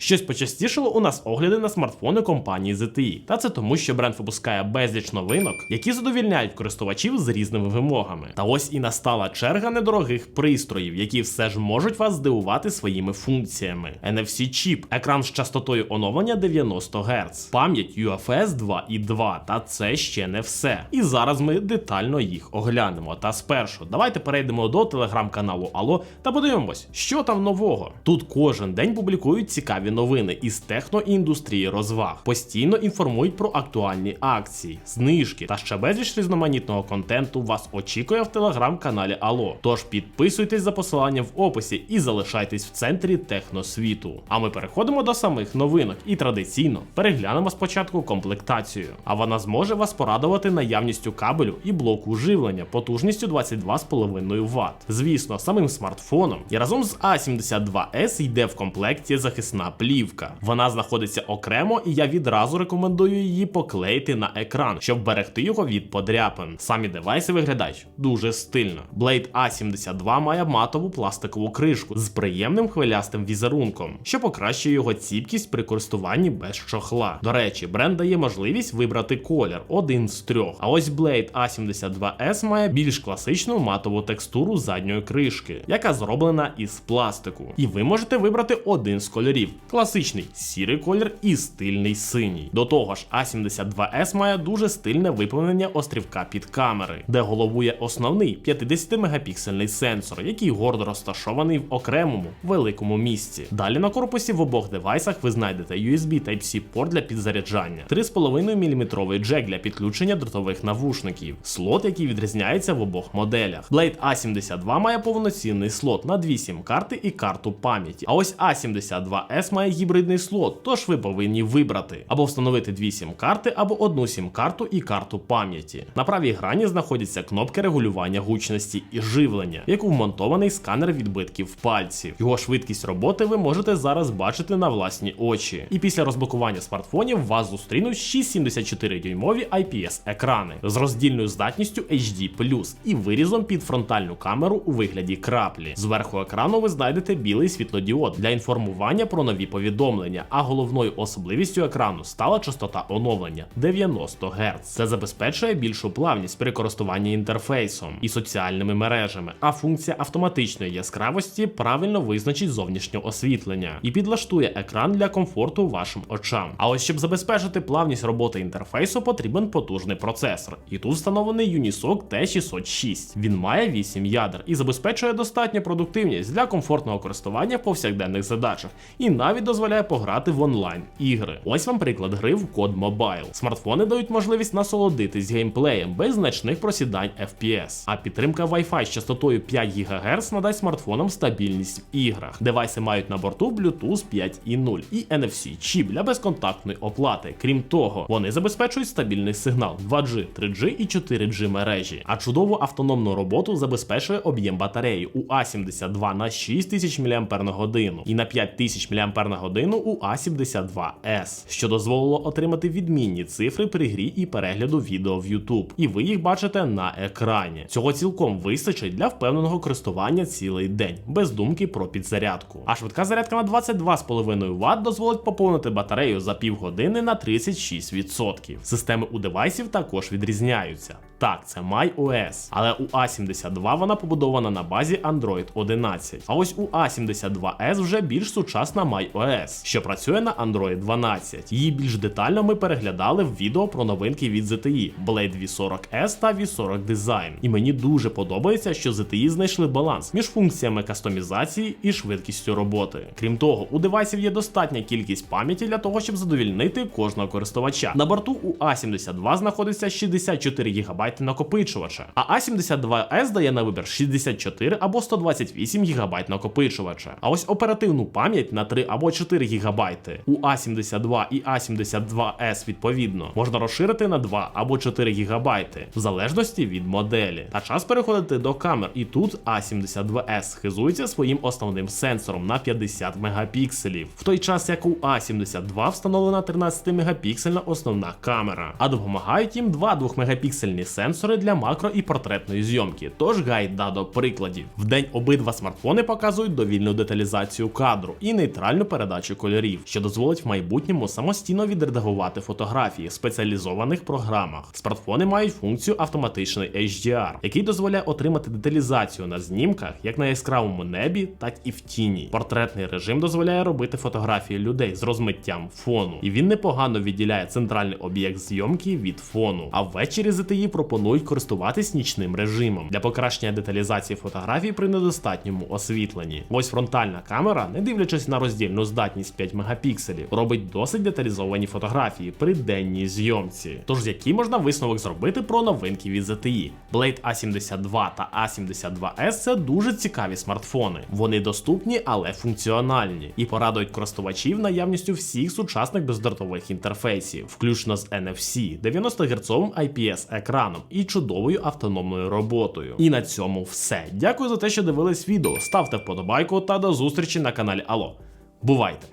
Щось почастішало у нас огляди на смартфони компанії ZTE. Та це тому, що бренд випускає безліч новинок, які задовільняють користувачів з різними вимогами. Та ось і настала черга недорогих пристроїв, які все ж можуть вас здивувати своїми функціями. NFC чіп, екран з частотою оновлення 90 Гц, пам'ять UFS 2 і 2, та це ще не все. І зараз ми детально їх оглянемо. Та спершу давайте перейдемо до телеграм-каналу Алло та подивимось, що там нового. Тут кожен день публікують цікаві новини із техноіндустрії розваг, постійно інформують про актуальні акції, знижки та ще безліч різноманітного контенту вас очікує в телеграм-каналі Алло. Тож підписуйтесь за посиланням в описі і залишайтесь в центрі техносвіту. А ми переходимо до самих новинок і традиційно переглянемо спочатку комплектацію. А вона зможе вас порадувати наявністю кабелю і блоку живлення потужністю 22,5 Вт. Звісно, самим смартфоном і разом з A72S йде в комплекті захисна плівка. Вона знаходиться окремо, і я відразу рекомендую її поклеїти на екран, щоб берегти його від подряпин. Самі девайси виглядають дуже стильно. Blade A72 має матову пластикову кришку з приємним хвилястим візерунком, що покращує його ціпкість при користуванні без чохла. До речі, бренд дає можливість вибрати колір один з трьох. А ось Blade A72S має більш класичну матову текстуру задньої кришки, яка зроблена із пластику. І ви можете вибрати один з кольорів: класичний сірий колір і стильний синій. До того ж, A72S має дуже стильне виповнення острівка під камери, де головує основний 50-мегапіксельний сенсор, який гордо розташований в окремому великому місці. Далі на корпусі в обох девайсах ви знайдете USB Type-C порт для підзаряджання, 3,5 мм джек для підключення дротових навушників, слот, який відрізняється в обох моделях. Blade A72 має повноцінний слот на дві сім-карти і карту пам'яті. А ось A72S має гібридний слот, тож ви повинні вибрати або встановити дві сім-карти, або одну сім-карту і карту пам'яті. На правій грані знаходяться кнопки регулювання гучності і живлення, в яку вмонтований сканер відбитків пальців. Його швидкість роботи ви можете зараз бачити на власні очі. І після розблокування смартфонів вас зустрінуть 6,74 дюймові IPS екрани з роздільною здатністю HD+, і вирізом під фронтальну камеру у вигляді краплі. Зверху екрану ви знайдете білий світлодіод для інформування про нові повідомлення, а головною особливістю екрану стала частота оновлення 90 Гц. Це забезпечує більшу плавність при користуванні інтерфейсом і соціальними мережами, а функція автоматичної яскравості правильно визначить зовнішнє освітлення і підлаштує екран для комфорту вашим очам. А ось щоб забезпечити плавність роботи інтерфейсу, потрібен потужний процесор. І тут встановлений Unisoc T606. Він має 8 ядер і забезпечує достатню продуктивність для комфортного користування в повсякденних задачах, і навіть дозволяє пограти в онлайн ігри. Ось вам приклад гри в код Mobile. Смартфони дають можливість насолодитись геймплеєм без значних просідань FPS. А підтримка Wi-Fi з частотою 5 ГГц надасть смартфонам стабільність в іграх. Девайси мають на борту Bluetooth 5.0 і NFC чіп для безконтактної оплати. Крім того, вони забезпечують стабільний сигнал 2G, 3G і 4G мережі. А чудову автономну роботу забезпечує об'єм батареї у А72 на 6000 мАч і на 5000 мАч у А72S, що дозволило отримати відмінні цифри при грі і перегляду відео в YouTube. І ви їх бачите на екрані. Цього цілком вистачить для впевненого користування цілий день, без думки про підзарядку. А швидка зарядка на 22,5 Вт дозволить поповнити батарею за півгодини на 36%. Системи у девайсів також відрізняються. Так, це MyOS, але у A72 вона побудована на базі Android 11. А ось у A72S вже більш сучасна MyOS, що працює на Android 12. Її більш детально ми переглядали в відео про новинки від ZTE Blade V40S та V40 Design. І мені дуже подобається, що ZTE знайшли баланс між функціями кастомізації і швидкістю роботи. Крім того, у девайсів є достатня кількість пам'яті для того, щоб задовільнити кожного користувача. На борту у A72 знаходиться 64 ГБ накопичувача, а A72S дає на вибір 64 або 128 ГБ накопичувача. А ось оперативну пам'ять на 3 або 4 ГБ у A72 і A72S відповідно можна розширити на 2 або 4 ГБ в залежності від моделі. Та час переходити до камер, і тут A72S схизується своїм основним сенсором на 50 мегапікселів, в той час як у A72 встановлена 13-мегапіксельна основна камера, а допомагають їм два 2-мегапіксельні сенсори для макро і портретної зйомки. Тож гайда до прикладів. В день обидва смартфони показують довільну деталізацію кадру і нейтральну передачі кольорів, що дозволить в майбутньому самостійно відредагувати фотографії в спеціалізованих програмах. Смартфони мають функцію автоматичний HDR, який дозволяє отримати деталізацію на знімках як на яскравому небі, так і в тіні. Портретний режим дозволяє робити фотографії людей з розмиттям фону, і він непогано відділяє центральний об'єкт зйомки від фону. А ввечері ZTE пропонують користуватись нічним режимом для покращення деталізації фотографій при недостатньому освітленні. Ось фронтальна камера, не дивлячись на роздільну здатність 5 мегапікселів, робить досить деталізовані фотографії при денній зйомці. Тож який можна висновок зробити про новинки від ZTE? Blade A72 та A72S це дуже цікаві смартфони. Вони доступні, але функціональні і порадують користувачів наявністю всіх сучасних бездротових інтерфейсів, включно з NFC, 90 Гц IPS екраном і чудовою автономною роботою. І на цьому все. Дякую за те, що дивились відео. Ставте вподобайку та до зустрічі на каналі Алло. Бувайте!